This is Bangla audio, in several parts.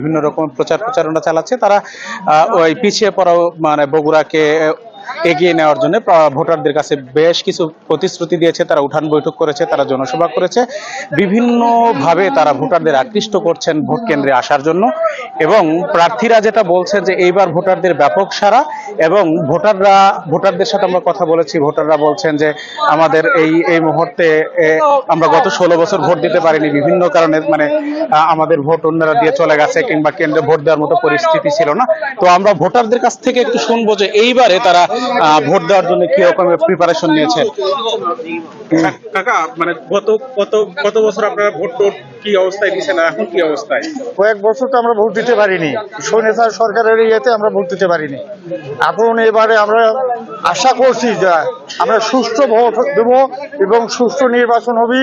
বিভিন্ন রকম প্রচার প্রচারণা চালাচ্ছে, তারা ওই পিছিয়ে পড়াও মানে বগুড়াকে এগিয়ে নেওয়ার জন্য ভোটারদের কাছে বেশ কিছু প্রতিশ্রুতি দিয়েছে, তারা উঠান বৈঠক করেছে, তারা জনসভা করেছে। বিভিন্নভাবে তারা ভোটারদের আকৃষ্ট করছেন ভোট কেন্দ্রে আসার জন্য। এবং প্রার্থীরা যেটা বলছেন যে এইবার ভোটারদের ব্যাপক সারা এবং ভোটাররা ভোটারদের সাথে আমরা কথা বলেছি ভোটাররা বলছেন যে আমাদের এই এই মুহূর্তে আমরা গত ষোলো বছর ভোট দিতে পারিনি বিভিন্ন কারণে মানে আমাদের ভোট অন্যরা দিয়ে চলে গেছে কিংবা কেন্দ্রে ভোট দেওয়ার মতো পরিস্থিতি ছিল না। তো আমরা ভোটারদের কাছ থেকে একটু শুনব যে এইবারে তারা আহ, ভোট দেওয়ার জন্য কি রকমের প্রিপারেশন নিয়েছে। কাকা মানে গত কত কত বছর আপনারা ভোট কি অবস্থায় দিয়েছেন এখন কি অবস্থায়? কয়েক বছর তো আমরা ভোট দিতে পারিনি। সৈন্যসার সরকারের ইয়েতে আমরা ভোট দিতে পারিনি। এখন এবারে আমরা আশা করছি যে আমরা সুষ্ঠু ভোট দেব এবং সুষ্ঠু নির্বাচন হবে,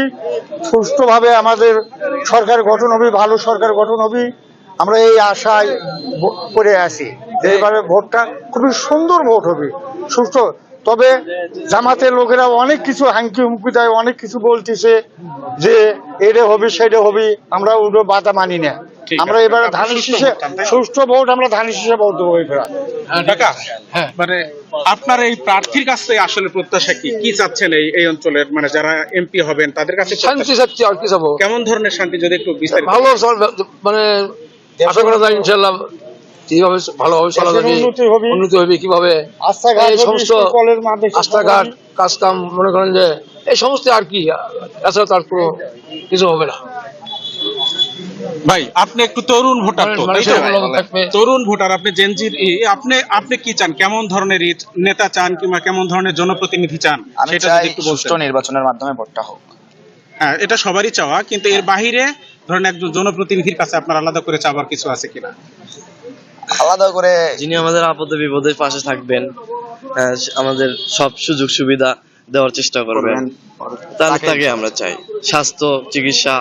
সুষ্ঠুভাবে আমাদের সরকার গঠন হবে, ভালো সরকার গঠন হবে। আমরা এই আশায় করে আছি যে এবারে ভোটটা খুবই সুন্দর ভোট হবে, সুষ্ঠু। তবে জামাতের লোকেরা অনেক কিছু হাঙ্কি হুমকি দেয়, অনেক কিছু বলতেছে যে এটা হবে, সেটা হবে, আমরা ওগুলো বাধা মানি না। আমরা এবারে ধানের শীষে? সুষ্ঠু ভোট আমরা ধানের শীষে ভোট দেবো এবার কাকা মানে আপনার এই প্রার্থীর কাছ থেকে আসলে প্রত্যাশা কি? কি চাচ্ছেন এই এই অঞ্চলের? মানে যারা এমপি হবেন তাদের কাছে শান্তি চাচ্ছি আর কি চাবো? কেমন ধরনের শান্তি যদি একটু বিস্তারিত ভালো মানে আশা করা যায় ইনশাল্লাহ কীভাবে ভালোভাবে চলা যাবে উন্নতি হবে। কীভাবে? এই সমস্ত রাস্তাঘাট কাজ কাম মনে করেন যে এই সমস্ত আর কি এছাড়া তার কোনো কিছু হবে না। ভাই আপনি একটু তরুণ ভোটার তো তাই তো? তরুণ ভোটার আপনি জেনজির ই- আপনি আপনি কি চান? কেমন ধরনের নেতা চান কিংবা কেমন ধরনের জনপ্রতিনিধি চান? সেটা যদি একটু সুষ্ঠু বলতেন নির্বাচনের মাধ্যমে ভোটটা হোক। হ্যাঁ এটা সবারই চাওয়া কিন্তু এর বাহিরে ধরেন একজন জনপ্রতিনিধির কাছে আপনার আলাদা করে চাওয়ার কিছু আছে কিনা? আলাদা করে যিনি আমাদের আপদে বিপদে পাশে থাকবেন আহ, আমাদের সব সুযোগ সুবিধা দেওয়ার চেষ্টা করবেন। তাহলে তাকে আমরা চাই। স্বাস্থ্য চিকিৎসা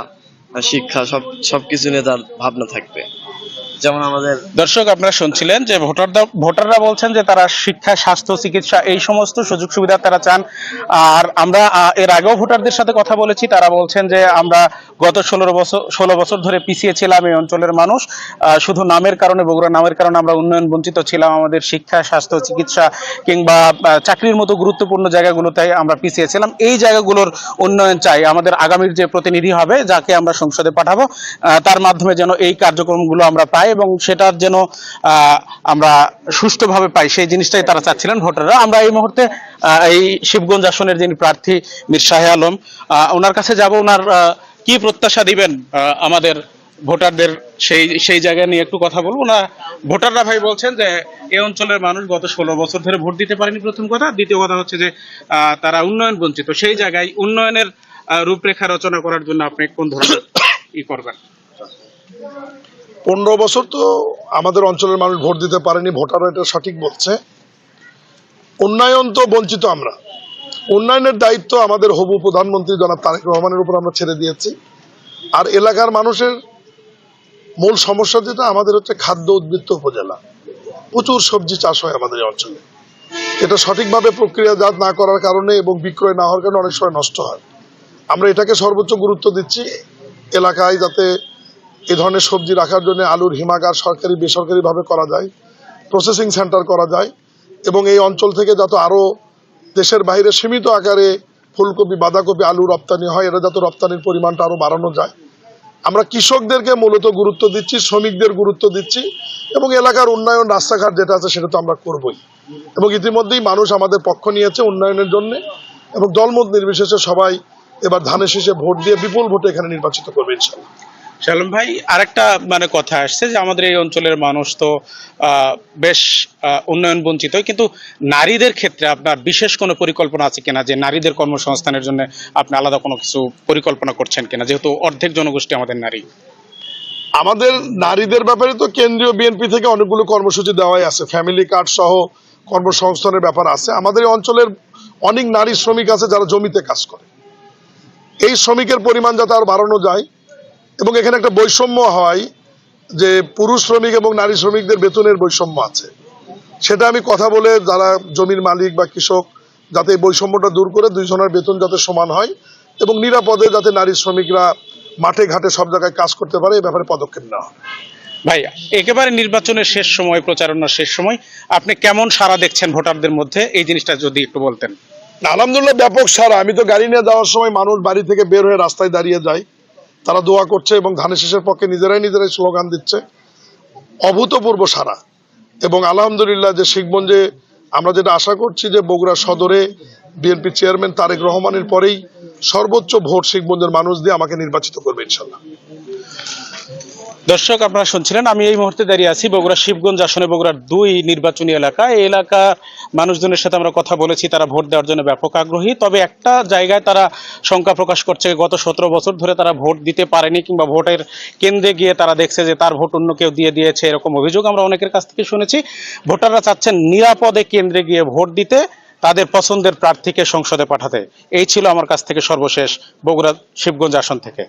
শিক্ষা সব সবকিছু নিয়ে তার ভাবনা থাকবে। যেমন আমাদের দর্শক, আপনারা শুনছিলেন যে ভোটাররা ভোটাররা বলছেন যে তারা শিক্ষা, স্বাস্থ্য, চিকিৎসা এই সমস্ত সুযোগ সুবিধা তারা চান। আর আমরা এর আগেও ভোটারদের সাথে কথা বলেছি। তারা বলছেন যে আমরা গত ষোলো বছর ষোলো বছর ধরে পিছিয়ে ছিলাম এই অঞ্চলের মানুষ। শুধু নামের কারণে, বগুড়া নামের কারণে আমরা উন্নয়ন বঞ্চিত ছিলাম। আমাদের শিক্ষা, স্বাস্থ্য, চিকিৎসা কিংবা চাকরির মতো গুরুত্বপূর্ণ জায়গাগুলোতে আমরা পিছিয়ে ছিলাম এই জায়গাগুলোর উন্নয়ন চাই। আমাদের আগামীর যে প্রতিনিধি হবে, যাকে আমরা সংসদে পাঠাবো তার মাধ্যমে যেন এই কার্যক্রমগুলো আমরা পাই। এবং সেটার যেন আমরা সুষ্ঠুভাবে পাই, সেই জিনিসটাই তারা চাচ্ছিলেন ভোটাররা। আমরা এই মুহূর্তে এই শিবগঞ্জ আসনের যিনি প্রার্থী মীর শাহে আলম ওনার কাছে যাব। ওনার কি প্রত্যাশা দিবেন আমাদের ভোটারদের সেই সেই জায়গায় নিয়ে একটু কথা বলব? না, ভোটাররা ভাই বলছেন যে এই অঞ্চলের মানুষ গত ষোলো বছর ধরে ভোট দিতে পারেনি প্রথম কথা। দ্বিতীয় কথা হচ্ছে যে তারা উন্নয়ন বঞ্চিত। সেই জায়গায় উন্নয়নের রূপরেখা রচনা করার জন্য আপনি কোন ধরনের ই করবেন? পনেরো বছর তো আমাদের অঞ্চলের মানুষ ভোট দিতে পারেনি, ভোটাররা এটা সঠিক বলছে। উন্নয়ন তো বঞ্চিত আমরা। উন্নয়নের দায়িত্ব আমাদের হবু প্রধানমন্ত্রী জনাব তারেক রহমানের উপর আমরা ছেড়ে দিয়েছি। আর এলাকার মানুষের মূল সমস্যা যেটা, আমাদের হচ্ছে খাদ্য উদ্বৃত্ত উপজেলা। প্রচুর সবজি চাষ হয় আমাদের এই অঞ্চলে। এটা সঠিকভাবে প্রক্রিয়াজাত না করার কারণে এবং বিক্রয় না হওয়ার কারণে অনেক সময় নষ্ট হয়। আমরা এটাকে সর্বোচ্চ গুরুত্ব দিচ্ছি এলাকায় যাতে এই ধরনের সবজি রাখার জন্য আলুর হিমাগার সরকারি, বেসরকারিভাবে করা যায় প্রসেসিং সেন্টার করা যায়, এবং এই অঞ্চল থেকে যাতে আরও দেশের বাইরে সীমিত আকারে ফুলকপি, বাঁধাকপি আলু রপ্তানি হয়, এটা যাতে রপ্তানির পরিমাণটা আরও বাড়ানো যায়। আমরা কৃষকদেরকে মূলত গুরুত্ব দিচ্ছি, শ্রমিকদের গুরুত্ব দিচ্ছি, এবং এলাকার উন্নয়ন রাস্তাঘাট যেটা আছে সেটা তো আমরা করবই। এবং ইতিমধ্যেই মানুষ আমাদের পক্ষ নিয়েছে উন্নয়নের জন্য, এবং দলমত নির্বিশেষে সবাই এবার ধানের শেষে ভোট দিয়ে বিপুল ভোটে এখানে নির্বাচিত করবে, ইনশাল্লাহ। শালম ভাই, আরেকটা মানে কথা আসছে যে আমাদের এই অঞ্চলের মানুষ তো বেশ উন্নয়ন বঞ্চিত। কিন্তু নারীদের ক্ষেত্রে আপনার বিশেষ কোনো পরিকল্পনা আছে কিনা? যে নারীদের কর্মসংস্থানের জন্য আপনি আলাদা কোনো কিছু পরিকল্পনা করছেন কিনা? যেহেতু অর্ধেক জনগোষ্ঠী আমাদের নারী। আমাদের নারীদের ব্যাপারে তো কেন্দ্রীয় বিএনপি থেকে অনেকগুলো কর্মসূচি দেওয়াই আছে। ফ্যামিলি কার্ড সহ কর্মসংস্থানের ব্যাপার আছে। আমাদের অঞ্চলের অনেক নারী শ্রমিক আছে যারা জমিতে কাজ করে। এই শ্রমিকের পরিমাণ যাতে আর বাড়ানো যায় এবং এখানে একটা বৈষম্য হয় যে পুরুষ শ্রমিক এবং নারী শ্রমিকদের বেতনের বৈষম্য আছে। সেটা আমি কথা বলে যারা জমির মালিক বা কৃষক যাতে এই বৈষম্যটা দূর করে দুইজনের বেতন যাতে সমান হয় এবং নিরাপদে যাতে নারী শ্রমিকরা মাঠে ঘাটে সব জায়গায় কাজ করতে পারে এই ব্যাপারে পদক্ষেপ নেওয়া হবে। ভাই একেবারে নির্বাচনের শেষ সময় প্রচারণার শেষ সময় আপনি কেমন সারা দেখছেন ভোটারদের মধ্যে? এই জিনিসটা যদি একটু বলতেন। আলহামদুলিল্লাহ ব্যাপক সারা আমি তো গাড়ি নিয়ে যাওয়ার সময় মানুষ বাড়ি থেকে বের হয়ে রাস্তায় দাঁড়িয়ে যায়। তারা দোয়া করছে এবং ধানের শেষের পক্ষে নিজেরাই নিজেরাই স্লোগান দিচ্ছে, অভূতপূর্ব সারা। এবং আলহামদুলিল্লাহ যে শিখগঞ্জে আমরা যেটা আশা করছি যে বগুড়া সদরে বিএনপি চেয়ারম্যান তারেক রহমানের পরেই সর্বোচ্চ ভোট শিখগঞ্জের মানুষ দিয়ে আমাকে নির্বাচিত করবে ইনশাল্লাহ। দর্শক, আপনারা শুনছিলেন, আমি এই মুহূর্তে দাঁড়িয়ে আছি বগুড়া শিবগঞ্জ আসনে, বগুড়ার দুই নির্বাচনী এলাকা। এই এলাকা মানুষজনের সাথে আমরা কথা বলেছি, তারা ভোট দেওয়ার জন্য ব্যাপক আগ্রহী। তবে একটা জায়গায় তারা শঙ্কা প্রকাশ করছে গত সতেরো বছর ধরে তারা ভোট দিতে পারেনি কিংবা ভোটের কেন্দ্রে গিয়ে তারা দেখছে যে, তার ভোট অন্য কেউ দিয়ে দিয়েছে, এরকম অভিযোগ আমরা অনেকের কাছ থেকে শুনেছি। ভোটাররা চাচ্ছেন নিরাপদে কেন্দ্রে গিয়ে ভোট দিতে, তাদের পছন্দের প্রার্থীকে সংসদে পাঠাতে। এই ছিল আমার কাছ থেকে সর্বশেষ বগুড়া শিবগঞ্জ আসন থেকে।